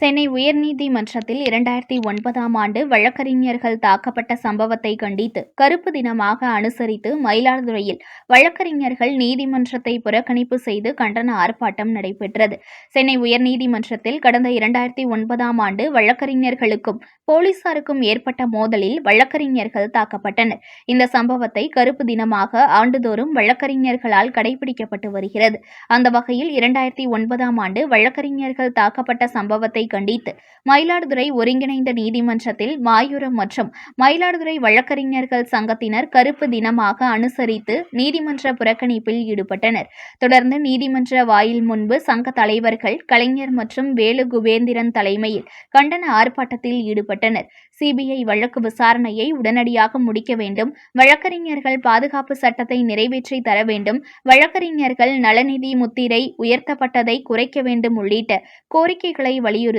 Chennai உயர்நீதிமன்றத்தில் இரண்டாயிரத்தி ஒன்பதாம் ஆண்டு வழக்கறிஞர்கள் தாக்கப்பட்ட சம்பவத்தை கண்டித்து கருப்பு தினமாக அனுசரித்து மயிலாடுதுறையில் வழக்கறிஞர்கள் நீதிமன்றத்தை புறக்கணிப்பு செய்து கண்டன ஆர்ப்பாட்டம் நடைபெற்றது. சென்னை உயர்நீதிமன்றத்தில் கடந்த இரண்டாயிரத்தி ஒன்பதாம் ஆண்டு வழக்கறிஞர்களுக்கும் போலீசாருக்கும் ஏற்பட்ட மோதலில் வழக்கறிஞர்கள் தாக்கப்பட்டனர். இந்த சம்பவத்தை கருப்பு தினமாக ஆண்டுதோறும் வழக்கறிஞர்களால் கடைபிடிக்கப்பட்டு வருகிறது. அந்த வகையில் இரண்டாயிரத்தி ஒன்பதாம் ஆண்டு வழக்கறிஞர்கள் தாக்கப்பட்ட சம்பவத்தை கண்டித்து. மயிலாடுதுறை ஒருங்கிணைந்த நீதிமன்றத்தில் மாயூரம் மற்றும் மயிலாடுதுறை வழக்கறிஞர்கள் சங்கத்தினர் கருப்பு தினமாக அனுசரித்து நீதிமன்ற புறக்கணிப்பில் ஈடுபட்டனர். தொடர்ந்து நீதிமன்ற வாயில் முன்பு சங்க தலைவர்கள் கலைஞர் மற்றும் வேலு குபேந்திரன் தலைமையில் கண்டன ஆர்ப்பாட்டத்தில் ஈடுபட்டனர். சிபிஐ வழக்கு விசாரணையை உடனடியாக முடிக்க வேண்டும். வழக்கறிஞர்கள் பாதுகாப்பு சட்டத்தை நிறைவேற்றி தர வேண்டும். வழக்கறிஞர்கள் நலநிதி முத்திரை உயர்த்தப்பட்டதை குறைக்க வேண்டும் உள்ளிட்ட கோரிக்கைகளை வலியுறுத்தி